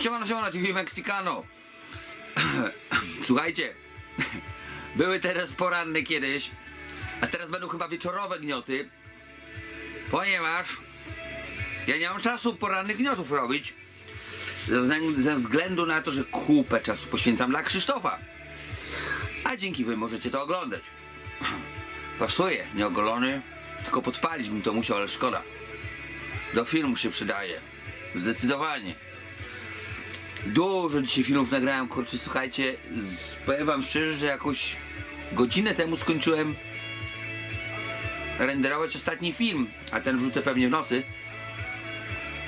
Siemano, siemano, TV Mexicano. Słuchajcie, były teraz poranne kiedyś, a teraz będą chyba wieczorowe gnioty, ponieważ ja nie mam czasu porannych gniotów robić, ze względu, ze względu na to, że kupę czasu poświęcam dla Krzysztofa. A dzięki wy możecie to oglądać. Pasuje, nieogolony, tylko podpalić bym to musiał, ale szkoda. Do filmu się przydaje. Zdecydowanie. Dużo dzisiaj filmów nagrałem, kurczę, słuchajcie, powiem wam szczerze, że jakoś godzinę temu skończyłem renderować ostatni film, a ten wrzucę pewnie w nocy,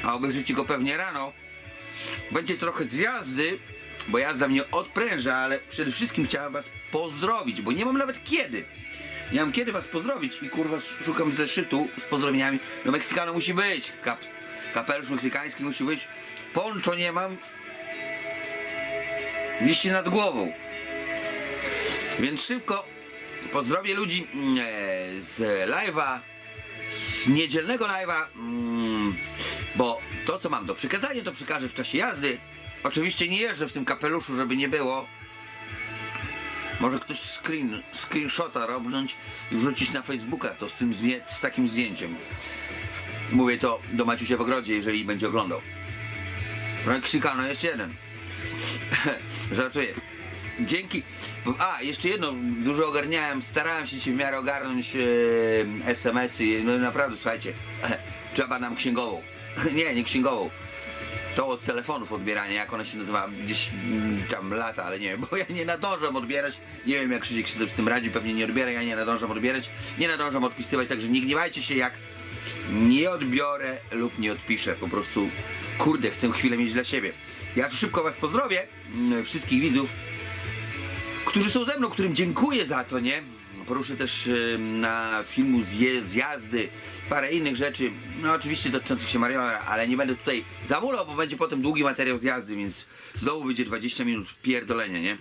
a obejrzycie go pewnie rano. Będzie trochę z jazdy, bo jazda mnie odpręża, ale przede wszystkim chciałem was pozdrowić, bo nie mam nawet kiedy. Nie mam kiedy was pozdrowić i kurwa szukam zeszytu z pozdrowieniami. No Meksykano musi być, Kap, kapelusz meksykański musi być. Poncho nie mam, wisi nad głową. Więc szybko pozdrowię ludzi mm, e, z live'a, z niedzielnego live'a, mm, bo to co mam do przekazania to przekażę w czasie jazdy. Oczywiście nie jeżdżę w tym kapeluszu, żeby nie było. Może ktoś screen, screenshota robnąć i wrzucić na Facebooka to z, tym, z takim zdjęciem. Mówię to do Maciusia w ogrodzie, jeżeli będzie oglądał. Meksykano jest jeden. Żartuję. Dzięki. A, jeszcze jedno, dużo ogarniałem, starałem się dzisiaj w miarę ogarnąć e, SMS-y. No i naprawdę, słuchajcie, trzeba nam księgową. nie, nie księgową. To od telefonów odbieranie, jak ona się nazywa, gdzieś mm, tam lata, ale nie wiem, bo ja nie nadążam odbierać. Nie wiem, jak Krzysiek się z tym radzi, pewnie nie odbiera, ja nie nadążam odbierać. Nie nadążam odpisywać, także nie gniewajcie się, jak nie odbiorę lub nie odpiszę. Po prostu, kurde, chcę chwilę mieć dla siebie. Ja szybko was pozdrowię, wszystkich widzów, którzy są ze mną, którym dziękuję za to, nie? Poruszę też y, na filmu z, je, z jazdy parę innych rzeczy, no oczywiście dotyczących się Mariona, ale nie będę tutaj zamulał, bo będzie potem długi materiał z jazdy, więc znowu będzie 20 minut pierdolenia, nie?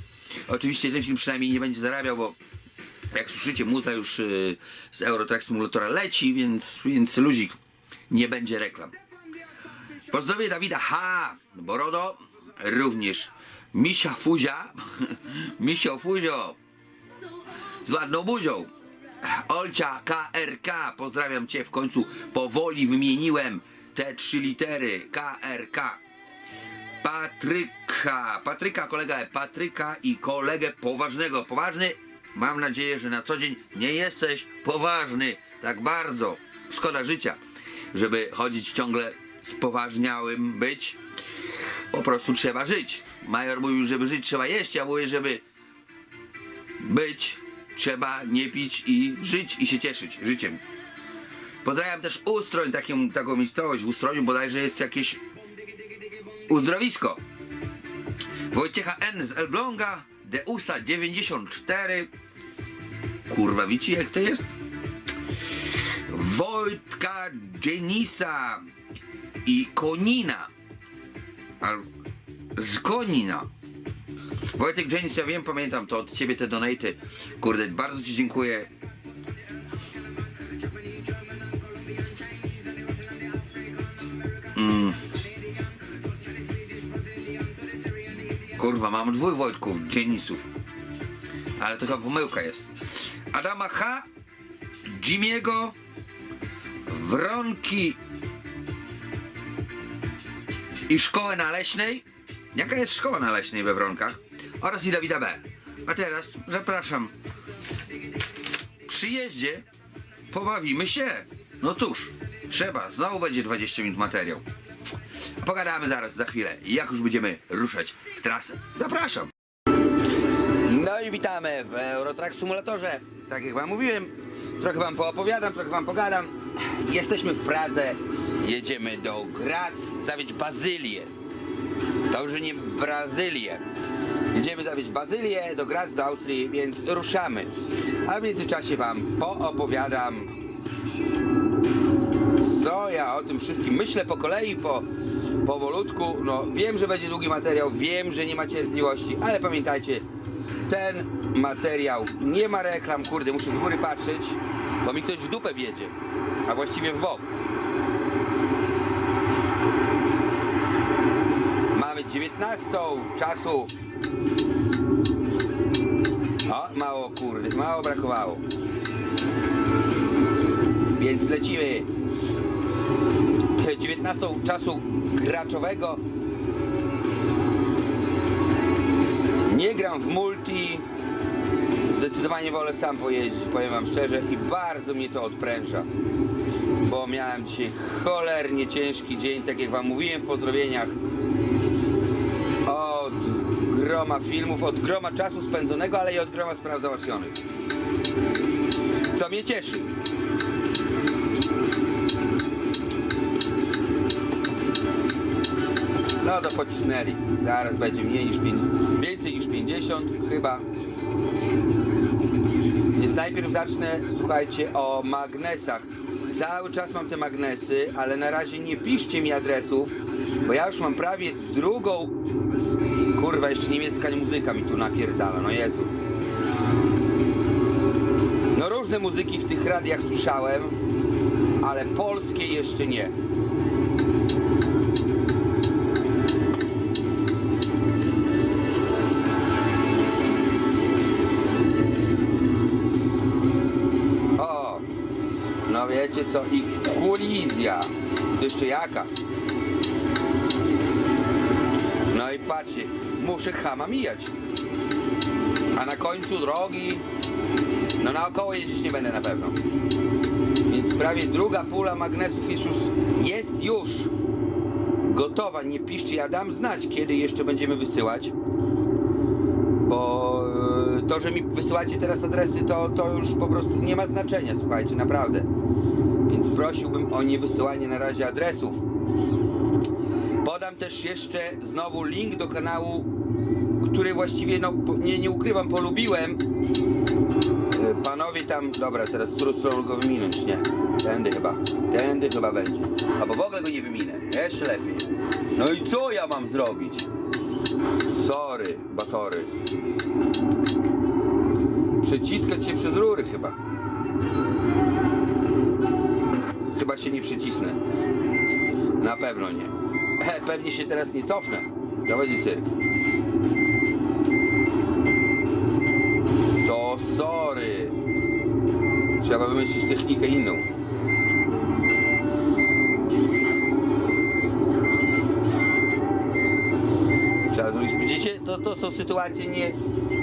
Oczywiście ten film przynajmniej nie będzie zarabiał, bo jak słyszycie, muza już y, z Eurotrack Simulatora leci, więc, więc luzik, nie będzie reklam. Pozdrowię Dawida H. Borodo, również Misia Fuzia, Misio Fuzio, z ładną buzią. Olcia KRK, pozdrawiam Cię, w końcu powoli wymieniłem te trzy litery KRK. Patryka, Patryka, kolega Patryka i kolegę poważnego. Poważny, mam nadzieję, że na co dzień nie jesteś poważny tak bardzo. Szkoda życia, żeby chodzić ciągle spoważniałym być. Po prostu trzeba żyć. Major mówił, żeby żyć trzeba jeść, ja mówię, żeby być trzeba nie pić i żyć i się cieszyć życiem. Pozdrawiam też Ustroń, taką, taką miejscowość w Ustroniu bodajże jest jakieś uzdrowisko. Wojciecha N z Elbląga, Deusa 94. Kurwa, widzicie jak to jest? Wojtka Jenisa i Konina. Z Konina. Wojtek Jenis, ja wiem, pamiętam to od ciebie te donaty. Kurde, bardzo ci dziękuję. Mm. Kurwa, mam dwóch Wojtków, Jenisów. Ale to chyba pomyłka jest. Adama H. Jimiego. Wronki. I szkołę na Leśnej. Jaka jest szkoła na Leśnej we Wronkach? Oraz i Dawida B. A teraz zapraszam. Przy jeździe pobawimy się. No cóż, trzeba. Znowu będzie 20 minut materiał. Pogadamy zaraz, za chwilę, jak już będziemy ruszać w trasę. Zapraszam. No i witamy w Eurotrack Simulatorze. Tak jak wam mówiłem, trochę wam poopowiadam, trochę wam pogadam. Jesteśmy w Pradze, jedziemy do Graz, zawiedź Bazylię. To już nie Brazylię. Jedziemy zawieźć Bazylię do Graz, do Austrii, więc ruszamy. A w międzyczasie wam poopowiadam, co ja o tym wszystkim myślę po kolei, po, powolutku. No, wiem, że będzie długi materiał, wiem, że nie ma cierpliwości, ale pamiętajcie, ten materiał nie ma reklam, kurde, muszę w góry patrzeć, bo mi ktoś w dupę wiedzie, a właściwie w bok. 19 czasu. O, mało kurde, mało brakowało. Więc lecimy. 19 czasu graczowego. Nie gram w multi. Zdecydowanie wolę sam pojeździć, powiem wam szczerze i bardzo mnie to odpręża. Bo miałem dzisiaj cholernie ciężki dzień, tak jak wam mówiłem w pozdrowieniach. Groma filmów, od groma czasu spędzonego, ale i od groma spraw załatwionych. Co mnie cieszy. No to pocisnęli. Zaraz będzie mniej niż pięć- więcej niż 50 chyba. Więc najpierw zacznę, słuchajcie, o magnesach. Cały czas mam te magnesy, ale na razie nie piszcie mi adresów, bo ja już mam prawie drugą... Kurwa, jeszcze niemiecka muzyka mi tu napierdala, no Jezu. No różne muzyki w tych radiach słyszałem, ale polskie jeszcze nie. O, no wiecie co, i kolizja. To jeszcze jaka? No i patrzcie, muszę chama mijać. A na końcu drogi, no naokoło jeździć nie będę na pewno. Więc prawie druga pula magnesów jest już, jest już gotowa. Nie piszcie, ja dam znać, kiedy jeszcze będziemy wysyłać. Bo e, to, że mi wysyłacie teraz adresy, to, to już po prostu nie ma znaczenia, słuchajcie, naprawdę. Więc prosiłbym o niewysyłanie na razie adresów. Podam też jeszcze znowu link do kanału, który właściwie, no nie, nie ukrywam, polubiłem. E, Panowie tam, dobra, teraz z którą stroną go wyminąć? Nie, tędy chyba, tędy chyba będzie. Albo w ogóle go nie wyminę, jeszcze lepiej. No i co ja mam zrobić? Sorry, batory. Przeciskać się przez rury chyba. Chyba się nie przycisnę. Na pewno nie. Pewnie się teraz nie cofnę. To cyrk. To sorry. Trzeba wymyślić technikę inną. Trzeba zrobić. Widzicie? To, to są sytuacje nie,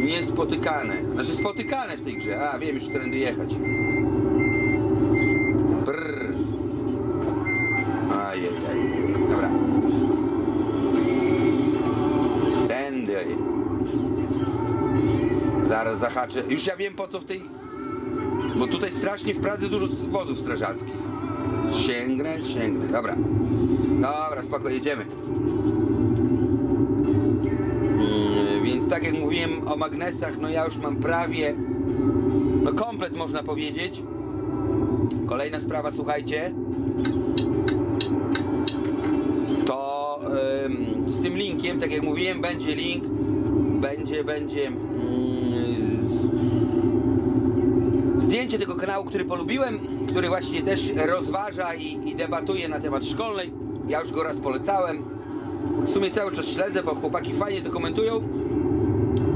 niespotykane. Znaczy spotykane w tej grze. A, wiem już, którędy jechać. Zahaczę. Już ja wiem po co w tej... Bo tutaj strasznie w Pradze dużo wozów strażackich. Sięgnę, sięgnę. Dobra. Dobra, spoko, jedziemy. Mm, Więc tak jak mówiłem o magnesach, no ja już mam prawie, no komplet można powiedzieć. Kolejna sprawa, słuchajcie. To z tym linkiem, tak jak mówiłem, będzie link, będzie, będzie mm, zdjęcie tego kanału, który polubiłem, który właśnie też rozważa i, i debatuje na temat szkolnej. Ja już go raz polecałem. W sumie cały czas śledzę, bo chłopaki fajnie to komentują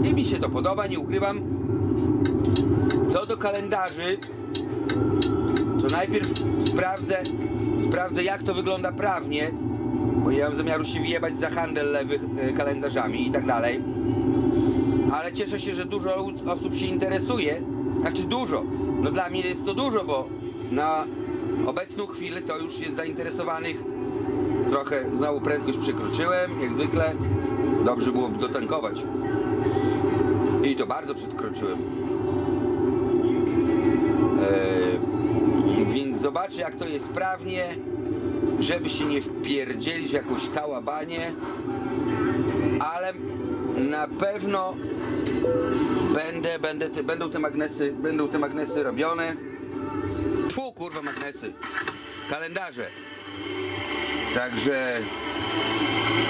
i mi się to podoba, nie ukrywam. Co do kalendarzy, to najpierw sprawdzę, sprawdzę jak to wygląda prawnie, bo nie mam zamiaru się wjebać za handel lewych e, kalendarzami i tak dalej. Ale cieszę się, że dużo osób się interesuje. Znaczy dużo. No dla mnie jest to dużo, bo na obecną chwilę to już jest zainteresowanych Trochę znowu prędkość przekroczyłem, jak zwykle. Dobrze byłoby dotankować. I to bardzo przekroczyłem. Eee, więc zobaczę jak to jest sprawnie, żeby się nie wpierdzielić w jakąś kałabanie. Ale na pewno będę, będę te, będą te magnesy, będą te magnesy robione. Tfu, kurwa magnesy. Kalendarze. Także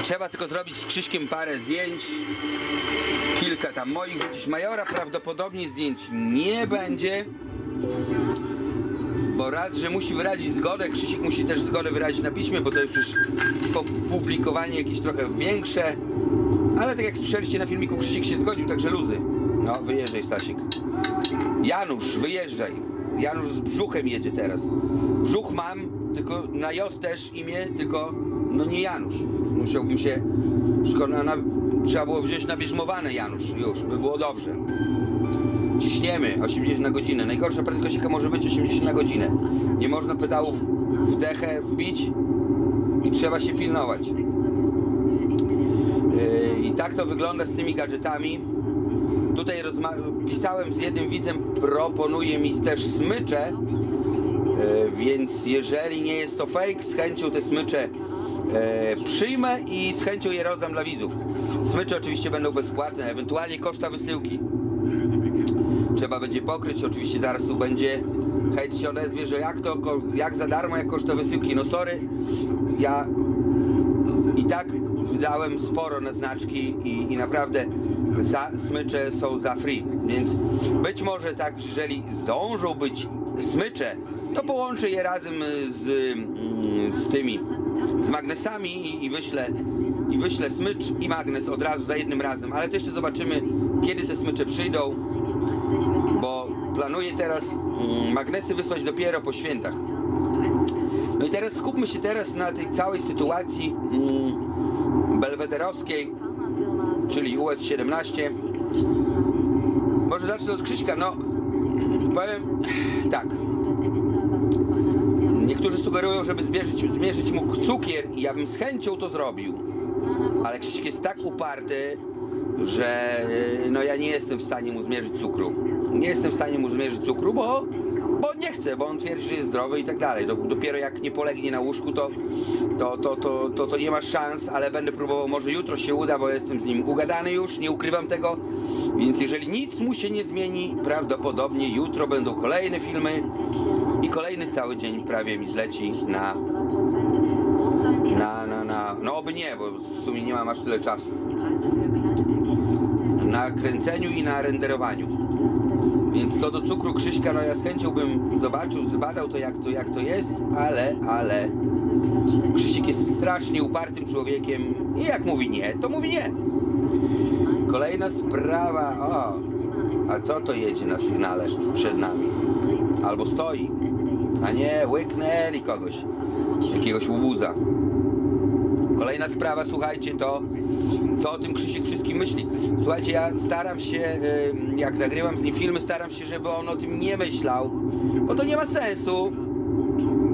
trzeba tylko zrobić z Krzyśkiem parę zdjęć. Kilka tam moich, gdzieś Majora prawdopodobnie zdjęć nie będzie. bo raz, że musi wyrazić zgodę, Krzysiek musi też zgodę wyrazić na piśmie, bo to jest już publikowanie jakieś trochę większe. Ale tak jak słyszeliście na filmiku, Krzysiek się zgodził, także luzy. No, wyjeżdżaj Stasik. Janusz, wyjeżdżaj. Janusz z brzuchem jedzie teraz. Brzuch mam, tylko na J też imię, tylko no nie Janusz. Musiałbym się, szkoda, na, trzeba było wziąć na bierzmowane Janusz, już, by było dobrze. Ciśniemy 80 na godzinę. Najgorsza prędkość jaka może być 80 na godzinę. Nie można pedałów w dechę wbić i trzeba się pilnować. Tak to wygląda z tymi gadżetami. Tutaj pisałem z jednym widzem, proponuje mi też smycze, e, więc jeżeli nie jest to fake, z chęcią te smycze e, przyjmę i z chęcią je rozdam dla widzów. Smycze oczywiście będą bezpłatne, ewentualnie koszta wysyłki. Trzeba będzie pokryć, oczywiście zaraz tu będzie hejt się odezwie, że jak to, jak za darmo, jak koszta wysyłki. No sorry, ja i tak wydałem sporo na znaczki i, i naprawdę za smycze są za free, więc być może tak, jeżeli zdążą być smycze, to połączę je razem z, mm, z tymi, z magnesami i, i wyślę i wyślę smycz i magnes od razu za jednym razem, ale to jeszcze zobaczymy kiedy te smycze przyjdą, bo planuję teraz mm, magnesy wysłać dopiero po świętach. No i teraz skupmy się teraz na tej całej sytuacji mm, belwederowskiej, czyli US-17. Może zacznę od Krzyśka, no powiem tak. Niektórzy sugerują, żeby zmierzyć, zmierzyć mu cukier i ja bym z chęcią to zrobił. Ale Krzysiek jest tak uparty, że no ja nie jestem w stanie mu zmierzyć cukru. Nie jestem w stanie mu zmierzyć cukru, bo, bo nie chcę, bo on twierdzi, że jest zdrowy i tak dalej. Do- Dopiero jak nie polegnie na łóżku, to, to, to, to, to, to nie ma szans, ale będę próbował, może jutro się uda, bo jestem z nim ugadany już, nie ukrywam tego. Więc jeżeli nic mu się nie zmieni, prawdopodobnie jutro będą kolejne filmy i kolejny cały dzień prawie mi zleci na, na, na, na, no oby nie, bo w sumie nie mam aż tyle czasu. Na kręceniu i na renderowaniu. Więc to do cukru Krzyśka, no ja z chęcią bym zobaczył, zbadał to jak to, jak to jest, ale, ale Krzysiek jest strasznie upartym człowiekiem i jak mówi nie, to mówi nie. Kolejna sprawa, o, a co to jedzie na sygnale przed nami? Albo stoi, a nie łyknęli kogoś, jakiegoś łubuza. Kolejna sprawa, słuchajcie, to co o tym Krzysiek wszystkim myśli. Słuchajcie, ja staram się, jak nagrywam z nim filmy, staram się, żeby on o tym nie myślał, bo to nie ma sensu,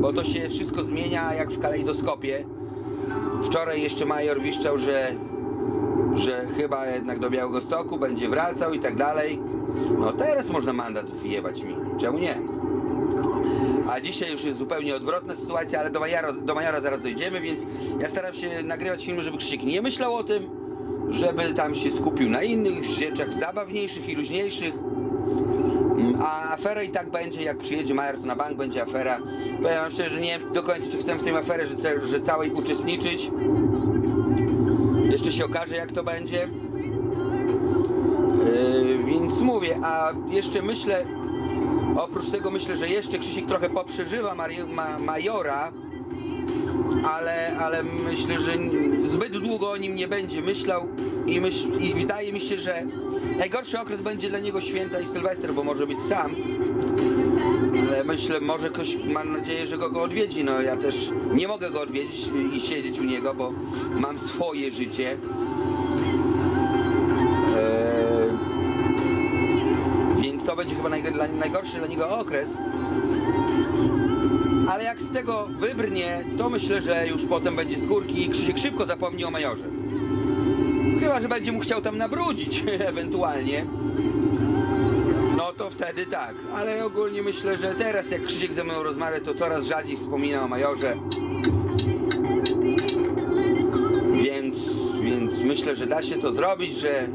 bo to się wszystko zmienia jak w kalejdoskopie. Wczoraj jeszcze major wiszczał, że, że chyba jednak do Białegostoku będzie wracał i tak dalej. No teraz można mandat wyjebać mi. Czemu nie? A dzisiaj już jest zupełnie odwrotna sytuacja, ale do Majora, do Majora zaraz dojdziemy, więc ja staram się nagrywać filmy, żeby Krzysiek nie myślał o tym, żeby tam się skupił na innych rzeczach zabawniejszych i luźniejszych. Mm, A afera i tak będzie, jak przyjedzie Major, to na bank będzie afera. Powiem wam szczerze, że nie wiem do końca, czy chcę w tej aferze, że, że całej uczestniczyć. Jeszcze się okaże, jak to będzie. Yy, więc mówię, a jeszcze myślę, oprócz tego myślę, że jeszcze Krzysiek trochę poprzeżywa Mari- ma, Majora, ale, ale myślę, że zbyt długo o nim nie będzie myślał i, myśl, i wydaje mi się, że najgorszy okres będzie dla niego święta i Sylwester, bo może być sam. Ale myślę, może ktoś, mam nadzieję, że go, go odwiedzi. No ja też nie mogę go odwiedzić i siedzieć u niego, bo mam swoje życie. Eee, więc to będzie chyba najgorszy dla niego okres. Ale jak z tego wybrnie, to myślę, że już potem będzie z górki i Krzysiek szybko zapomni o majorze. Chyba, że będzie mu chciał tam nabrudzić ewentualnie. No to wtedy tak, ale ogólnie myślę, że teraz jak Krzysiek ze mną rozmawia, to coraz rzadziej wspomina o majorze. Więc, więc myślę, że da się to zrobić, że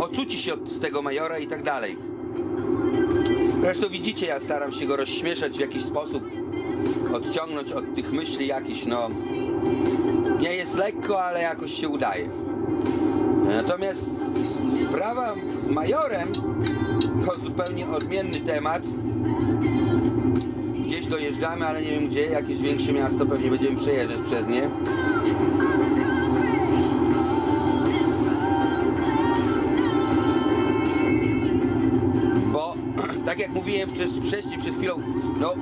ocuci się od tego majora i tak dalej. Zresztą widzicie, ja staram się go rozśmieszać w jakiś sposób, odciągnąć od tych myśli jakichś, no... Nie jest lekko, ale jakoś się udaje. Natomiast sprawa z majorem to zupełnie odmienny temat, gdzie Gdzieś dojeżdżamy, ale nie wiem gdzie, jakieś większe miasto, pewnie będziemy przejeżdżać przez nie. Bo tak jak mówiłem wcześniej przed chwilą, no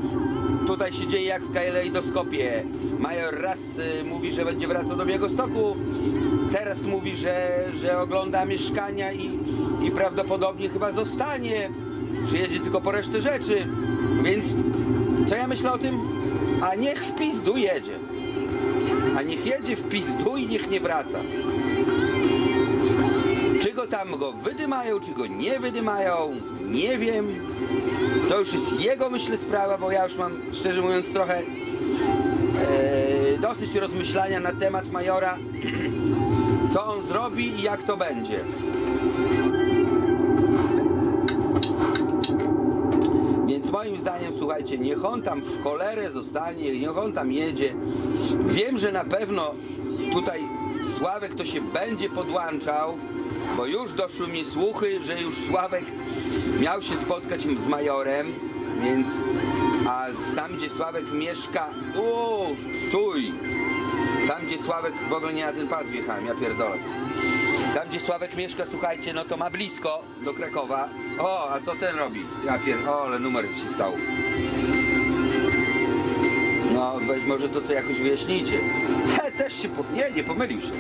tutaj się dzieje jak w kalejdoskopie. Major raz y, mówi, że będzie wracał do Białegostoku, teraz mówi, że, że ogląda mieszkania i, i prawdopodobnie chyba zostanie. Przyjedzie tylko po resztę rzeczy. Więc co ja myślę o tym? A niech w pizdu jedzie. A niech jedzie w pizdu i niech nie wraca. Czy go tam go wydymają, czy go nie wydymają, nie wiem. To już jest jego, myślę, sprawa, bo ja już mam, szczerze mówiąc, trochę e, dosyć rozmyślania na temat Majora, co on zrobi i jak to będzie. Więc moim zdaniem, słuchajcie, niech on tam w cholerę zostanie, niech on tam jedzie. Wiem, że na pewno tutaj Sławek to się będzie podłączał, bo już doszły mi słuchy, że już Sławek miał się spotkać z majorem, więc a tam gdzie Sławek mieszka, o, stój! Tam gdzie Sławek, w ogóle nie na ten pas wjechałem, ja pierdolę. Tam gdzie Sławek mieszka, słuchajcie, no to ma blisko do Krakowa. O, a to ten robi. Ja pier... O, ale numer się stał. No, weź może to co jakoś wyjaśnijcie. He, też się... Po... Nie, nie pomylił się.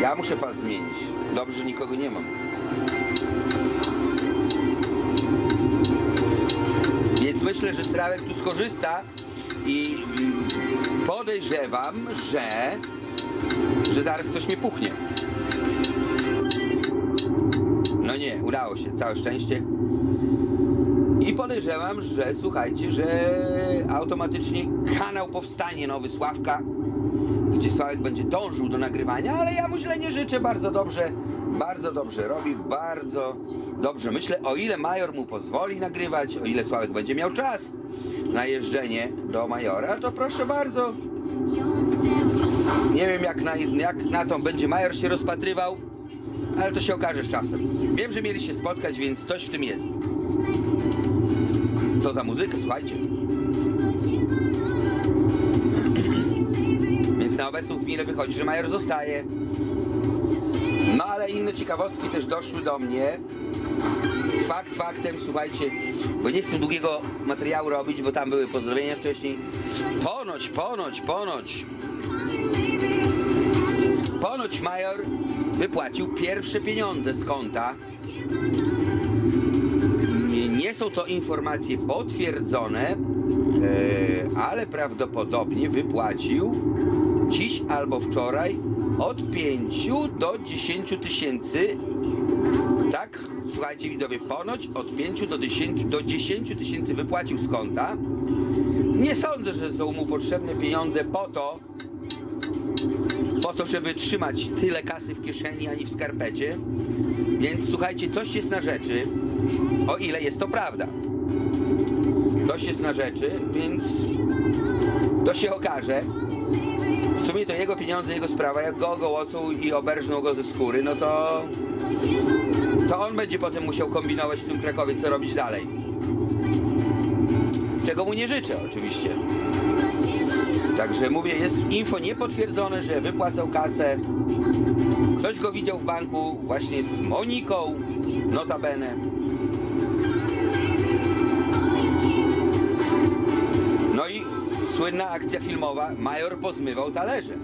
Ja muszę pas zmienić. Dobrze, że nikogo nie mam. Myślę, że Strawek tu skorzysta i podejrzewam, że że zaraz ktoś mnie puchnie. No nie, udało się, całe szczęście. I podejrzewam, że słuchajcie, że automatycznie kanał powstanie nowy Sławka, gdzie Sławek będzie dążył do nagrywania, ale ja mu źle nie życzę, bardzo dobrze, bardzo dobrze robi, bardzo dobrze. Myślę, o ile Major mu pozwoli nagrywać, o ile Sławek będzie miał czas na jeżdżenie do Majora, to proszę bardzo, nie wiem jak na, jak na to będzie Major się rozpatrywał, ale to się okaże z czasem. Wiem, że mieli się spotkać, więc coś w tym jest. Co za muzykę, słuchajcie. Więc na obecną chwilę wychodzi, że Major zostaje. No ale inne ciekawostki też doszły do mnie. Fakt faktem, słuchajcie, bo nie chcę długiego materiału robić, bo tam były pozdrowienia wcześniej. Ponoć, ponoć, ponoć Ponoć major wypłacił pierwsze pieniądze z konta. Nie, są to informacje potwierdzone, e, ale prawdopodobnie wypłacił dziś albo wczoraj od 5 do 10 tysięcy. Tak, słuchajcie widzowie, ponoć od 5 do 10 do 10 tysięcy wypłacił z konta. Nie sądzę, że są mu potrzebne pieniądze po to, po to, żeby trzymać tyle kasy w kieszeni, ani w skarpecie. Więc słuchajcie, coś jest na rzeczy, o ile jest to prawda. Coś jest na rzeczy, więc to się okaże. W sumie to jego pieniądze, jego sprawa, jak go ogołocą i oberżną go ze skóry, no to to on będzie potem musiał kombinować w tym Krakowie, co robić dalej. Czego mu nie życzę oczywiście. Także mówię, jest info niepotwierdzone, że wypłacał kasę. Ktoś go widział w banku właśnie z Moniką, notabene. No i słynna akcja filmowa, Major pozmywał talerze.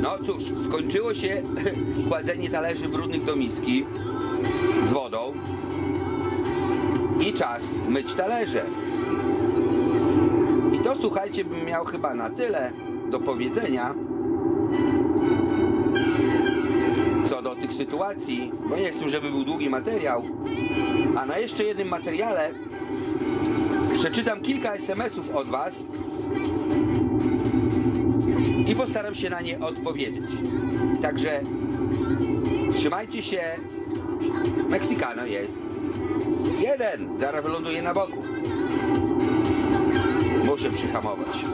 No cóż, skończyło się kładzenie talerzy brudnych do miski z wodą i czas myć talerze. I to słuchajcie, bym miał chyba na tyle do powiedzenia co do tych sytuacji, bo nie chcę, żeby był długi materiał. A na jeszcze jednym materiale przeczytam kilka SMS-ów od Was i postaram się na nie odpowiedzieć. Także trzymajcie się. Meksykano jest. Jeden, zaraz wyląduje na boku. Muszę przyhamować.